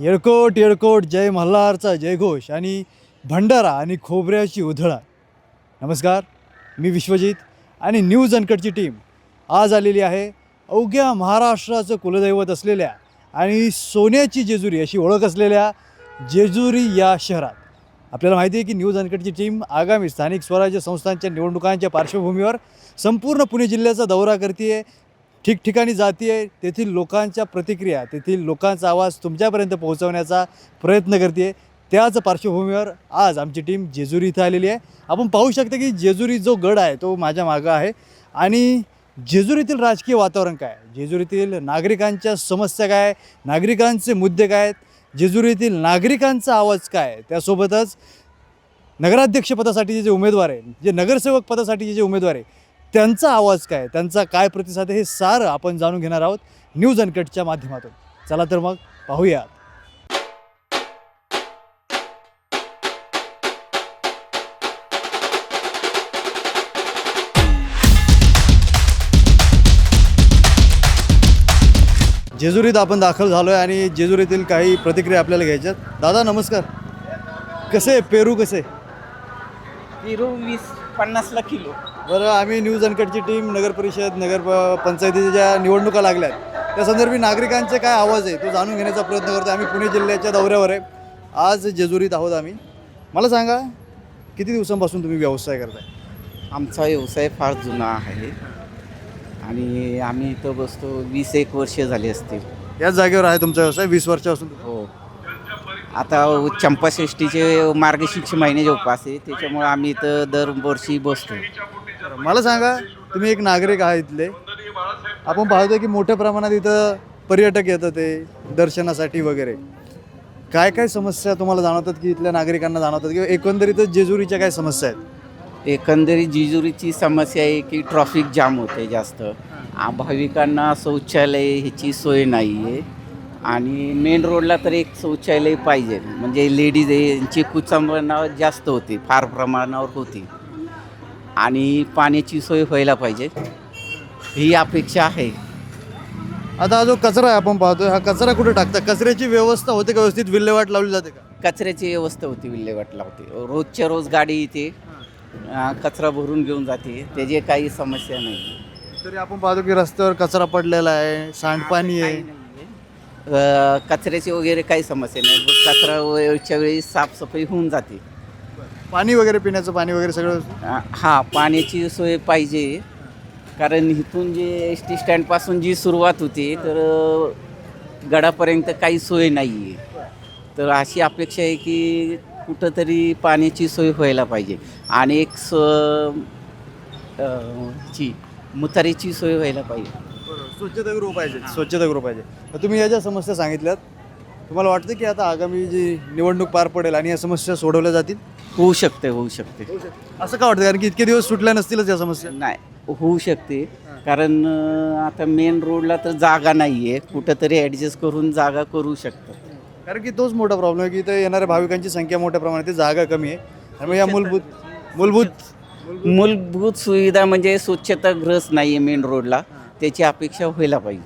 येळकोट येळकोट जय मल्हारचा जयघोष आणि भंडारा आणि खोबऱ्याची उधळा नमस्कार मी विश्वजित आणि न्यूज अनकटची टीम आज आलेली आहे अवघ्या महाराष्ट्राचं कुलदैवत असलेल्या आणि सोन्याची जेजुरी अशी ओळख असलेल्या जेजुरी या शहरात. आपल्याला माहिती आहे की न्यूज अनकटची टीम आगामी स्थानिक स्वराज्य संस्थांच्या निवडणुकांच्या पार्श्वभूमीवर संपूर्ण पुणे जिल्ह्याचा दौरा करते ठिकठिकाणी जाते आहे तेथील लोकांच्या प्रतिक्रिया तेथील लोकांचा आवाज तुमच्यापर्यंत पोहोचवण्याचा प्रयत्न करते त्याच पार्श्वभूमीवर आज आमची टीम जेजुरी इथं आलेली आहे आपण पाहू शकता की जेजुरी जो गड आहे तो माझ्या मागं आहे आणि जेजुरीतील राजकीय वातावरण काय आहे? जेजुरीतील नागरिकांच्या समस्या काय आहे? नागरिकांचे मुद्दे काय आहेत जेजुरीतील नागरिकांचा आवाज काय आहे? त्यासोबतच नगराध्यक्षपदासाठी जे उमेदवार आहे जे नगरसेवक पदासाठी जे उमेदवार आहे त्यांचा आवाज काय? त्यांचा काय प्रतिसाद हे सारं आपण जाणून घेणार आहोत न्यूज अनकटच्या माध्यमातून. चला तर मग पाहूया. जेजुरीत आपण दाखल झालो आहे आणि जेजुरीतील काही प्रतिक्रिया आपल्याला घ्यायच्यात. दादा नमस्कार. कसे पेरू कसे? पेरू वीस पन्नासला किलो. बरं आम्ही न्यूज अनकटची टीम नगर परिषद नगर प- पंचायतीच्या ज्या निवडणुका लागल्यात त्या संदर्भी नागरिकांचे काय आवाज आहे तो जाणून घेण्याचा प्रयत्न करतो आम्ही पुणे जिल्ह्याच्या दौऱ्यावर आहे. आज जेजुरीत आहोत आम्ही. मला सांगा किती दिवसांपासून तुम्ही व्यवसाय करताय? आमचा व्यवसाय फार जुना आहे. आणि आम्ही इथं बसतो वीस एक वर्षे झाली असतील. याच जागेवर आहे तुमचा व्यवसाय वीस वर्षापासून? हो. आता चंपाषष्टीचे मार्गशीर्ष महिन्याचे उपास आहे त्याच्यामुळे आम्ही इथं दरवर्षी बसतो मला सांगा तुम्ही एक नागरिक आहात इथले. आपण पाहतो की मोठ्या प्रमाणात इथं पर्यटक येतात ते दर्शनासाठी वगैरे. काय काय समस्या तुम्हाला जाणवतात की इथल्या नागरिकांना जाणवतात? किंवा एकंदरीतच जेजुरीच्या काय समस्या आहेत? एकंदरीत जेजुरीची समस्या आहे की ट्रॉफिक जाम होते जास्त. भाविकांना शौचालय ह्याची सोय नाही आहे आणि मेन रोडला तर एक शौचालय पाहिजे. म्हणजे लेडीज यांची कुचंबना जास्त होती फार प्रमाणावर होती. आणि पाण्याची सोय व्हायला पाहिजे. ही अपेक्षा आहे. आता हा जो कचरा आहे आपण पाहतोय हा कचरा कुठे टाकता कचऱ्याची व्यवस्था होते का व्यवस्थित? विल्हेवाट लावली जाते का? कचऱ्याची व्यवस्था होती विल्हेवाट लावते. रोजच्या रोज गाडी येते अं, कचरा भरून घेऊन जाते. त्याची काही समस्या नाही. तरी आपण पाहतो की रस्त्यावर कचरा पडलेला आहे सांडपाणी आहे. अ, कचऱ्याची वगैरे काही समस्या नाही. कचरा वेळच्या वेळी साफसफाई होऊन जाते. पाणी वगैरे पिण्याचं पाणी वगैरे सगळं? अ, हा पाण्याची सोय पाहिजे. कारण इथून जे एस टी स्टँडपासून जी सुरुवात होते तर अ, गडापर्यंत काही सोय नाही आहे तर अशी अपेक्षा आहे की कुठंतरी पाण्याची सोय व्हायला पाहिजे. आणि एक स अ, ची मुतारीची सोय व्हायला पाहिजे. स्वच्छतागृह पाहिजे स्वच्छतागृह पाहिजे. तर तुम्ही या ज्या समस्या सांगितल्यात तुम्हाला वाटतं की आता आगामी जी निवडणूक पार पडेल आणि या समस्या सोडवल्या जातील? होऊ शकते होऊ शकते. असं का वाटतं? कारण की इतके दिवस सुटल्या नसतीलच या समस्या. नाही होऊ शकते. कारण अं, आता मेन रोडला तर जागा नाही आहे कुठंतरी ॲडजस्ट करून जागा करू शकतात. कारण की तोच मोठा प्रॉब्लेम आहे की इथे येणाऱ्या भाविकांची संख्या मोठ्या प्रमाणात आहे, जागा कमी आहे. त्यामुळे या मूलभूत मूलभूत मूलभूत सुविधा म्हणजे स्वच्छतागृहच नाही आहे मेन रोडला त्याची अपेक्षा व्हायला पाहिजे.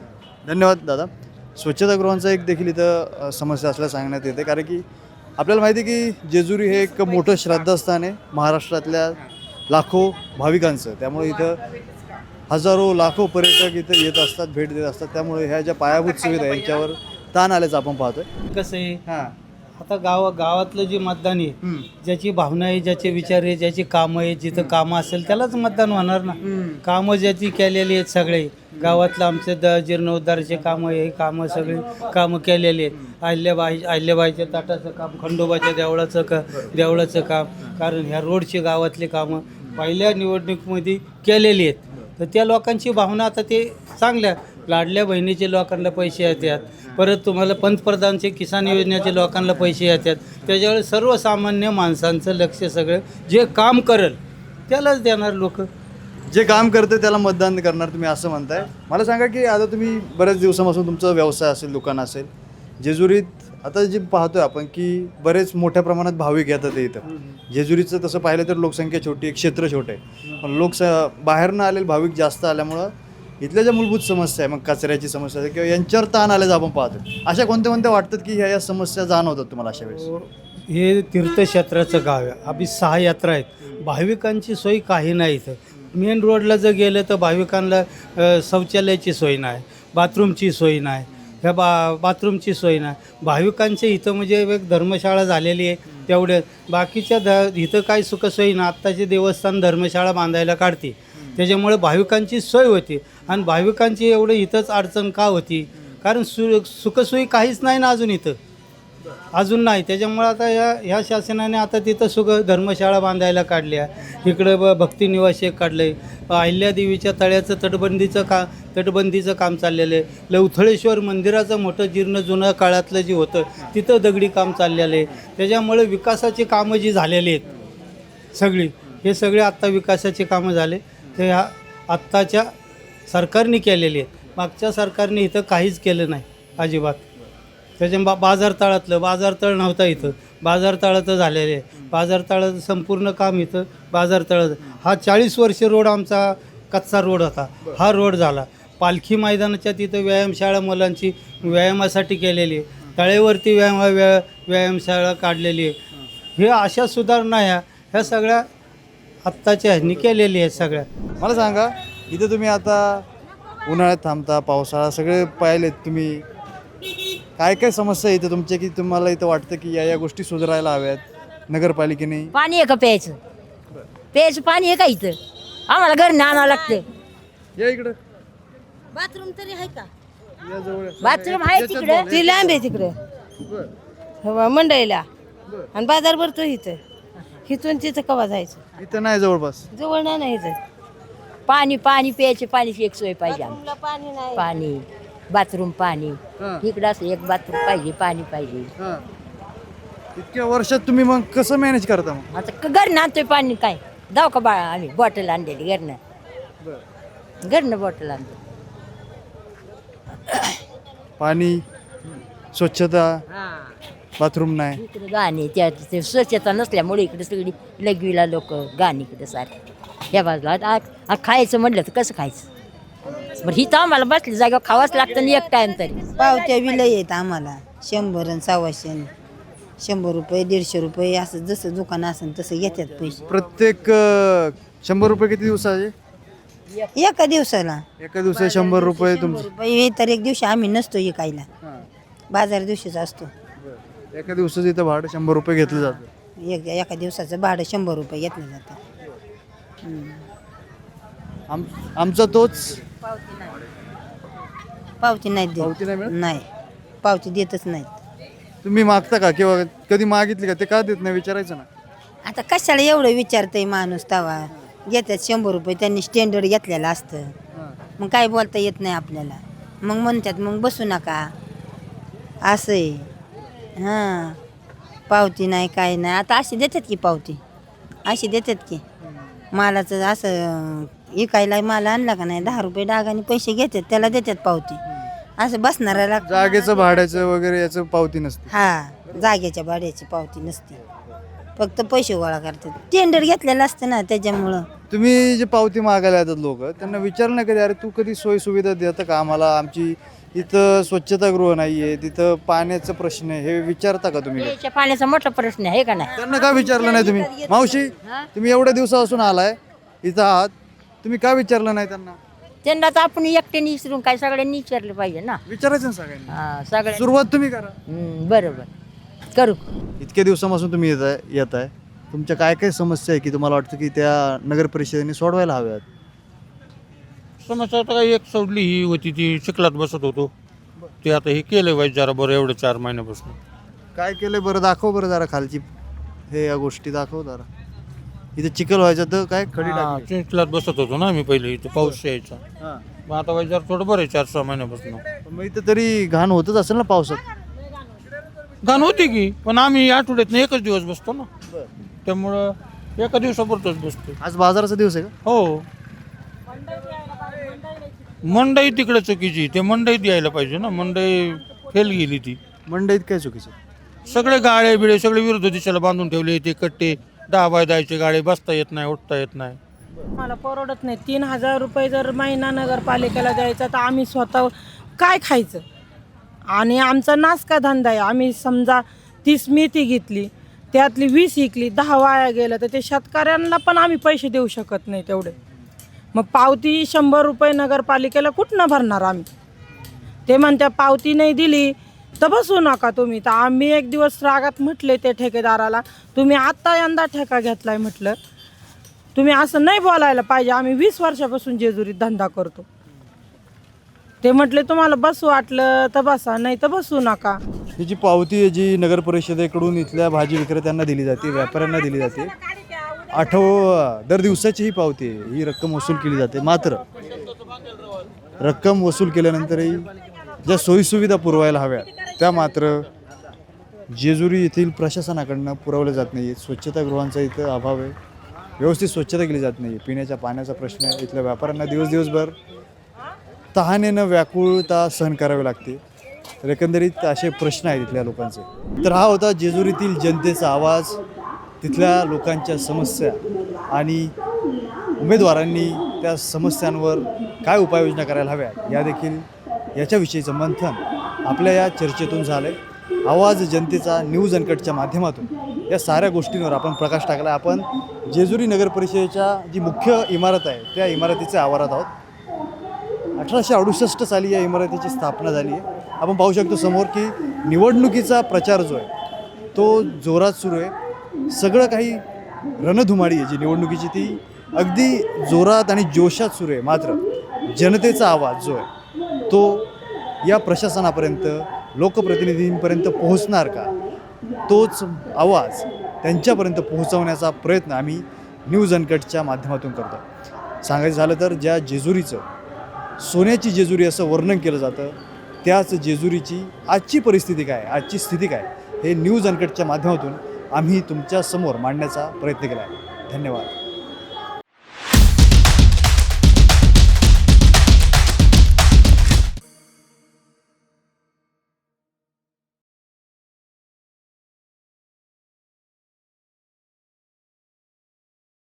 धन्यवाद दादा. स्वच्छतागृहांचा एक देखील इथं अ, समस्या असल्या सांगण्यात येते. कारण की आपल्याला माहिती आहे की जेजुरी हे एक मोठं श्रद्धास्थान आहे. महाराष्ट्रातल्या लाखो भाविकांचं. त्यामुळे इथं हजारो लाखो पर्यटक इथं येत असतात भेट देत असतात. त्यामुळे ह्या ज्या पायाभूत सुविधा यांच्यावर ताण आल्याचं आपण पाहतोय. कसं आहे? हां. आता गाव गावातलं जे मतदान आहे ज्याची भावना आहे ज्याचे विचार आहे ज्याची कामं आहे जिथं कामं असेल त्यालाच मतदान होणार ना. कामं ज्याची केलेली आहेत सगळे. गावातलं आमचे द जीर्णोद्धाराचे कामं हे कामं सगळी कामं केलेली आहेत. अहिल्याबाई अहिल्याबाईच्या ताटाचं काम खंडोबाच्या देवळाचं का देवळाचं काम. कारण ह्या रोडची गावातली कामं पहिल्या निवडणुकीमध्ये केलेली आहेत. तर त्या लोकांची भावना आता ते चांगल्या लाडल्या बहिणीचे लोकांना पैसे येतात. परत तुम्हाला पंतप्रधानचे किसान योजनेचे लोकांना पैसे येतात. त्याच्यावर सर्वसामान्य माणसांचं लक्ष सगळं जे काम करेल त्यालाच देणार लोक. जे काम करते त्याला मतदान करणार तुम्ही असं म्हणताय. मला सांगा की आता तुम्ही बऱ्याच दिवसापासून तुमचा व्यवसाय असेल दुकान असेल. जेजुरीत आता जे पाहतोय आपण की बरेच मोठ्या प्रमाणात भाविक येतात ते इथं. जेजुरीचं तसं पाहिलं तर लोकसंख्या छोटी आहे क्षेत्र छोटं आहे. पण लोकस बाहेरनं आलेले भाविक जास्त आल्यामुळं इथल्या ज्या मूलभूत समस्या आहे मग कचऱ्याची समस्या आहे किंवा यांच्यावर ताण आल्याचं आपण पाहतो. अशा कोणत्या कोणत्या वाटतात की ह्या या समस्या जाणवतात तुम्हाला अशा वेळेस? हे तीर्थक्षेत्राचं गाव आहे. आम्ही सहा यात्रा आहेत. भाविकांची सोय काही नाही इथं. मेन रोडला जर गेलं तर भाविकांना शौचालयाची सोय नाही. बाथरूमची सोय नाही. ह्या बा बाथरूमची सोय नाही. भाविकांचे इथं म्हणजे एक धर्मशाळा झालेली आहे तेवढे. बाकीच्या ध इथं काही सुखसोयी ना आत्ताचे देवस्थान धर्मशाळा बांधायला काढते. त्याच्यामुळे भाविकांची सोय होती. आणि भाविकांची एवढं इथंच अडचण का होती? कारण सु सुखसोयी काहीच नाही ना अजून इथं. अजून नाही. त्याच्यामुळे आता या ह्या शासनाने आता तिथं सुख धर्मशाळा बांधायला काढल्या. इकडं ब भक्ती निवास एक काढलं. आहे अहिल्यादेवीच्या तळ्याचं तटबंदीचं का तटबंदीचं काम चाललेलं आहे. लवथळेश्वर मंदिराचं मोठं जीर्ण जुनं काळातलं जे होतं तिथं दगडी काम चाललेलं आहे. त्याच्यामुळे विकासाची कामं जी झालेली आहेत सगळी हे सगळे आत्ता विकासाचे कामं झाले. ते ह्या आत्ताच्या सरकारने केलेली आहेत. मागच्या सरकारने इथं काहीच केलं नाही अजिबात. त्याच्या बा बाजारतळातलं बाजारतळ नव्हता इथं. बाजारतळाचं झालेलं आहे बाजारतळाचं संपूर्ण काम इथं बाजारतळाचं हा चाळीस वर्ष रोड आमचा कच्चा रोड होता. हा रोड झाला. पालखी मैदानाच्या तिथं व्यायामशाळा मुलांची व्यायामासाठी केलेली आहे. तळेवरती व्यायाम व्या व्यायामशाळा काढलेली आहे. हे अशा सुधारणा ह्या ह्या सगळ्या आत्ताच्या ह्यांनी केलेली आहेत सगळ्या. मला सांगा इथं तुम्ही आता उन्हाळ्यात थांबता पावसाळा सगळे पाहिलेत तुम्ही. काय काय समस्या इथं तुमच्या की तुम्हाला इथं वाटतं की या या गोष्टी सुधारायला हव्यात नगरपालिकेने? पाणी आहे का प्यायचं? प्यायचं पाणी आहे का इथं? आम्हाला घरी आणावं लागतं. या इकडं. बाथरूम तरी आहे का? या जवळ. या. बाथरूम आहे तिकडे. ती लांब आहे तिकडे. बरं, मंडईला. बरं. आणि बाजार भरतो इथं. इथून तिथं कवा जायचं? इथं नाही जवळपास. जवळ नाही ना इथं पाणी पाणी प्यायचे पाण्याची एक सोय पाहिजे आम्हाला. बाथरूमला पाणी नाही. पाणी बाथरूम पाणी. हां. इकडं असं एक बाथरूम पाहिजे पाणी पाहिजे. हां. इतक्या वर्षात तुम्ही मग कसं मॅनेज करता मग? आता क- घरनं आणतोय पाणी काय? जाऊ का बाळा आम्ही बॉटल आणलेली घरनं. घरनं बॉटल आणतो पाणी स्वच्छता बाथरूम नाही. इकडे गाणी त्या ते स्वच्छता नसल्यामुळे इकडे सगळी लगवीला लोक गाणी इकडे सारखी. या बाजूला आ- आ- खायचं म्हटलं तर कसं खायचं? बरं हिथं आम्हाला बसली जागा खावाच लागतं ना एक टाइम तरी. पावत्या विलय आहेत आम्हाला. शंभर आणि सव्वाशे आणि शंभर रुपये दीडशे रुपये असं जसं दुकान असेल तसं घेतात पैसे. प्रत्येक अं, शंभर रुपये किती दिवसाचे? एका दिवसाला. एका दिवसाचे शंभर रुपये तुमचे. रुपये. हे तर एक दिवशी आम्ही नसतो इकायला हां. बाजार दिवशीचा असतो. एका दिवसाचं इथं भाडं शंभर रुपये घेतलं जातं. एक एका दिवसाचं भाडं शंभर रुपये घेतलं जातं. आम आमचा तोच? पावती पावती नाही मिळत? नाही. पावती देतच नाहीत. तुम्ही मागता का किंवा कधी मागितली का? ते का देत नाही? विचारायचं ना. आता कशाला एवढं विचारतंय माणूस तवा? घेतात शंभर रुपये त्यांनी स्टँडर्ड घेतलेलं असतं. मग काय बोलता येत नाही आपल्याला? मग म्हणतात मग बसू नका. असं आहे हां. पावती नाही काय नाही. आता अशी देतात की पावती. अशी देतात की. मालाचं असं इकायला माल आणला का नाही दहा रुपये डागाने पैसे घेतात त्याला देतात पावती. असं बसणाऱ्याला जागेचं भाड्याचं वगैरे याचं पावती नसते. हा जागेच्या भाड्याची पावती नसते. फक्त पैसे गोळा करतात. टेंडर घेतलेलं असतं ना त्याच्यामुळं. तुम्ही जे पावती मागायला येतात लोक त्यांना विचारलं कधी अरे तू कधी सोय सुविधा देतं का आम्हाला? आमची इथं स्वच्छतागृह नाही आहे तिथं पाण्याचा प्रश्न आहे. हे विचारता का तुम्ही? पाण्याचा मोठा प्रश्न आहे का नाही? त्यांना का विचारलं नाही तुम्ही? मावशी तुम्ही एवढ्या दिवसापासून आलाय इथं आहात. तुम्ही का विचारलं नाही त्यांना? त्यांना तर आपण एकट्याने विसरून काय सगळ्यांनी विचारलं पाहिजे ना. विचारायचं ना सगळ्यांनी. हा सगळ्या सुरुवात तुम्ही करा. हम्म, बरोबर. करू. इतक्या दिवसापासून तुम्ही येत आहे येत आहे तुमच्या काय काय समस्या आहे की तुम्हाला वाटतं की त्या नगर परिषदेने सोडवायला हव्यात? समस्या आता काही एक सोडली ही होती ती चिखलात बसत होतो. ते आता हे केलं पाहिजे जरा बरं एवढं चार महिन्यापासून. काय केलंय बरं? दाखव बरं जरा खालची. हे या गोष्टी दाखव जरा. इथे चिखल व्हायचं तर काय खडी हा, टाकली. चिखलात बसत होतो ना आम्ही पहिले इथं पाऊस यायचा. हां. मग आता पाहिजे जरा थोडं बरं आहे चार सहा महिन्यापासून. मग इथं तरी घाण होतच असेल ना पावसात. घाण होती की पण आम्ही आठवड्यात एकच दिवस बसतो ना. त्यामुळं एका दिवसापुरतच बसतो आज बाजाराचा दिवस आहे का? हो. मंडई तिकडे चुकीची ते मंडईत यायला पाहिजे ना मंडई फेल गेली ती. मंडईत काय चुकीचं? सगळे गाळे बिळे सगळे विरुद्ध दिशेला बांधून ठेवले ते कट्टे दहा बाय दहाचे गाळे बसता येत नाही उठता येत नाही. मला परवडत नाही. तीन हजार रुपये जर महिना नगरपालिकेला द्यायचा तर आम्ही स्वतः काय खायचं? आणि आमचा नाश का धंदा आहे. आम्ही समजा तीस मेथी घेतली त्यातली वीस विकली दहा वाया गेलं तर ते शेतकऱ्यांना पण आम्ही पैसे देऊ शकत नाही तेवढे. मग पावती शंभर रुपये नगरपालिकेला कुठनं भरणार आम्ही? ते म्हणत्या पावती नाही दिली तर बसू नका तुम्ही. तर आम्ही एक दिवस रागात म्हटले ते ठेकेदाराला तुम्ही आत्ता यंदा ठेका घेतलाय म्हटलं. तुम्ही असं नाही बोलायला पाहिजे. आम्ही वीस वर्षापासून जेजुरीत धंदा करतो. ते म्हटले तुम्हाला बसू वाटलं तर बसा नाही तर बसू नका. ही जी पावती आहे जी नगर परिषदेकडून इथल्या भाजी विक्रेत्यांना दिली जाते व्यापाऱ्यांना दिली जाते आठव दर दिवसाची ही पावती आहे. ही रक्कम वसूल केली जाते. मात्र रक्कम वसूल केल्यानंतरही ज्या सोयीसुविधा पुरवायला हव्या त्या मात्र जेजुरी येथील प्रशासनाकडनं पुरवल्या जात नाही स्वच्छतागृहांचा इथं अभाव आहे. व्यवस्थित स्वच्छता केली जात नाही पिण्याच्या पाण्याचा प्रश्न आहे. इथल्या व्यापाऱ्यांना दिवस दिवसभर तहानेनं व्याकुळता सहन करावी लागते. तर एकंदरीत असे प्रश्न आहेत इथल्या लोकांचे. तर हा होता जेजुरीतील जनतेचा आवाज. तिथल्या लोकांच्या समस्या आणि उमेदवारांनी त्या समस्यांवर काय उपाययोजना करायला हव्या या देखील याच्याविषयीचं मंथन आपल्या या चर्चेतून झालं आहे आवाज जनतेचा न्यूज अनकटच्या माध्यमातून या साऱ्या गोष्टींवर आपण प्रकाश टाकला आपण जेजुरी नगर परिषदेच्या जी मुख्य इमारत आहे त्या इमारतीच्या आवारात आहोत. अठराशे अडुसष्ट साली या इमारतीची स्थापना झाली आहे. आपण पाहू शकतो समोर की निवडणुकीचा प्रचार जो आहे तो जोरात सुरू आहे. सगळं काही रणधुमाळी आहे जी निवडणुकीची ती अगदी जोरात आणि जोशात सुरू आहे. मात्र जनतेचा आवाज जो आहे तो या प्रशासनापर्यंत लोकप्रतिनिधींपर्यंत पोहोचणार का? तोच आवाज त्यांच्यापर्यंत पोहोचवण्याचा प्रयत्न आम्ही न्यूज अनकटच्या माध्यमातून करतो. सांगायचं झालं तर ज्या जेजुरीचं सोन्याची जेजुरी असं वर्णन केलं जातं त्याच जेजुरीची आजची परिस्थिती काय आजची स्थिती काय हे न्यूज अनकटच्या माध्यमातून आम्ही तुमच्यासमोर मांडण्याचा प्रयत्न केला आहे. धन्यवाद.